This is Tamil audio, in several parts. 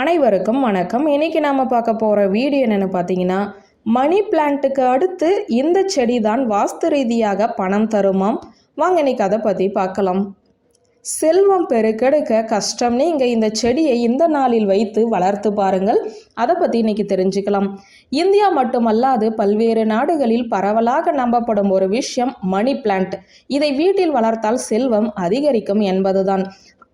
அனைவருக்கும் வணக்கம். இன்னைக்கு நாம பார்க்க போகிற வீடியோ என்னென்னு பார்த்தீங்கன்னா மணி பிளான்ட்டுக்கு அடுத்து இந்த செடி தான் வாஸ்து ரீதியாக பணம் தருமாம். வாங்க இன்னைக்கு அதை பற்றி பார்க்கலாம். செல்வம் பெருக்கெடுக்க கஷ்டம் நீங்க இந்த செடியை இந்த நாளில் வைத்து வளர்த்து பாருங்கள். அதை பற்றி இன்னைக்கு தெரிஞ்சுக்கலாம். இந்தியா மட்டுமல்லாது பல்வேறு நாடுகளில் பரவலாக நம்பப்படும் ஒரு விஷயம் மணி பிளான்ட். இதை வீட்டில் வளர்த்தால் செல்வம் அதிகரிக்கும் என்பதுதான்.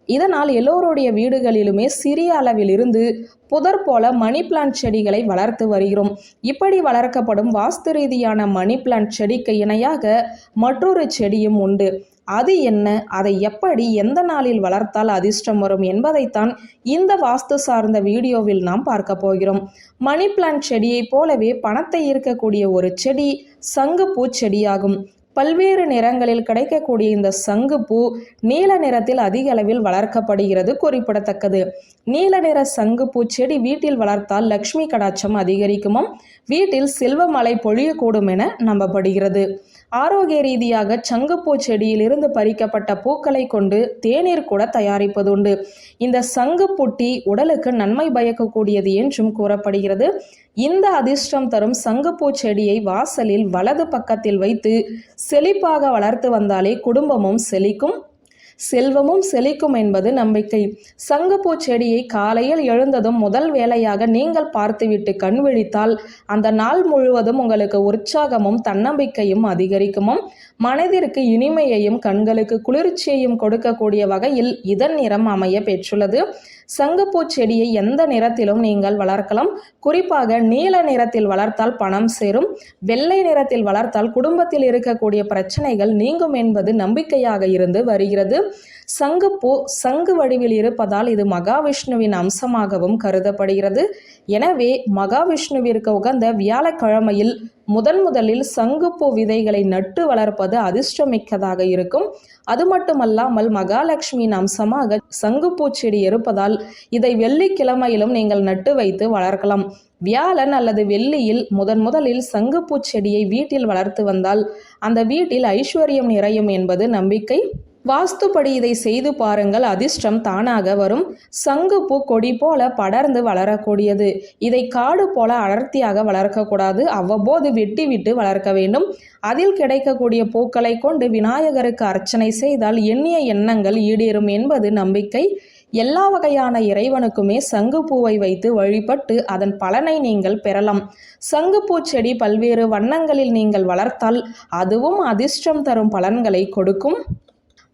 இதனால் எல்லோருடைய வீடுகளிலுமே சிறிய அளவில் இருந்து புதர் போல மணி பிளான்ட் செடிகளை வளர்த்து வருகிறோம். இப்படி வளர்க்கப்படும் வாஸ்து ரீதியான மணி பிளான்ட் செடிக்கு இணையாக மற்றொரு செடியும் உண்டு. அது என்ன? அதை எப்படி எந்த நாளில் வளர்த்தால் அதிர்ஷ்டம் வரும் என்பதைத்தான் இந்த வாஸ்து சார்ந்த வீடியோவில் நாம் பார்க்க போகிறோம். மணி பிளான்ட் செடியைப் போலவே பணத்தை ஈர்க்கக்கூடிய ஒரு செடி சங்கு பூச்செடியாகும் பல்வேறு நிறங்களில் கிடைக்கக்கூடிய இந்த சங்குப்பூ நீல நிறத்தில் அதிக அளவில் வளர்க்கப்படுகிறது குறிப்பிடத்தக்கது. நீல நிற சங்குப்பூ செடி வீட்டில் வளர்த்தால் லக்ஷ்மி கடாட்சம் அதிகரிக்குமாம். வீட்டில் செல்வ மழை பொழியக்கூடும் என நம்பப்படுகிறது. ஆரோக்கிய ரீதியாக சங்குப்பூ செடியிலிருந்து பறிக்கப்பட்ட பூக்களை கொண்டு தேநீர் கூட தயாரிப்பதுண்டு இந்த சங்கு புட்டி உடலுக்கு நன்மை பயக்கக்கூடியது என்றும் கூறப்படுகிறது. இந்த அதிர்ஷ்டம் தரும் சங்கப்பூ செடியை வாசலில் வலது பக்கத்தில் வைத்து செழிப்பாக வளர்த்து வந்தாலே குடும்பமும் செழிக்கும். செல்வமும் செழிக்கும் என்பது நம்பிக்கை. சங்கப்பூ செடியை காலையில் எழுந்ததும் முதல் வேலையாக நீங்கள் பார்த்துவிட்டு கண் விழித்தால் அந்த நாள் முழுவதும் உங்களுக்கு உற்சாகமும் தன்னம்பிக்கையும் அதிகரிக்குமும் மனதிற்கு இனிமையையும் கண்களுக்கு குளிர்ச்சியையும் கொடுக்கக்கூடிய வகையில் இதன் நிறம் அமைய பெற்றுள்ளது. சங்கப்பூ செடியை எந்த நிறத்திலும் நீங்கள் வளர்க்கலாம். குறிப்பாக நீல நிறத்தில் வளர்த்தால் பணம் சேரும். வெள்ளை நிறத்தில் வளர்த்தால் குடும்பத்தில் இருக்கக்கூடிய பிரச்சனைகள் நீங்கும் என்பது நம்பிக்கையாக இருந்து வருகிறது. சங்குப்பூ சங்கு வடிவில் இருப்பதால் இது மகாவிஷ்ணுவின் அம்சமாகவும் கருதப்படுகிறது. எனவே மகாவிஷ்ணுவிற்கு உகந்த வியாழக்கிழமையில் முதன் முதலில் சங்குப்பூ விதைகளை நட்டு வளர்ப்பது அதிர்ஷ்டமிக்கதாக இருக்கும். அது மட்டுமல்லாமல் மகாலட்சுமியின் அம்சமாக சங்குப்பூ செடி இருப்பதால் இதை வெள்ளிக்கிழமையிலும் நீங்கள் நட்டு வைத்து வளர்க்கலாம். வியாழன் அல்லது வெள்ளியில் முதன் முதலில் சங்குப்பூ செடியை வீட்டில் வளர்த்து வந்தால் அந்த வீட்டில் ஐஸ்வர்யம் நிறையும் என்பது நம்பிக்கை வாஸ்துப்படி இதை செய்து பாருங்கள். அதிர்ஷ்டம் தானாக வரும். சங்குப்பூ கொடி போல படர்ந்து வளரக்கூடியது. இதை காடு போல அடர்த்தியாக வளர்க்கக்கூடாது. அவ்வப்போது வெட்டி விட்டு வளர்க்க வேண்டும். அதில் கிடைக்கக்கூடிய பூக்களை கொண்டு விநாயகருக்கு அர்ச்சனை செய்தால் எண்ணிய எண்ணங்கள் ஈடேறும் என்பது நம்பிக்கை. எல்லா வகையான இறைவனுக்குமே சங்குப்பூவை வைத்து வழிபட்டு அதன் பலனை நீங்கள் பெறலாம். சங்குப்பூ செடி பல்வேறு வண்ணங்களில் நீங்கள் வளர்த்தால் அதுவும் அதிர்ஷ்டம் தரும் பலன்களை கொடுக்கும்.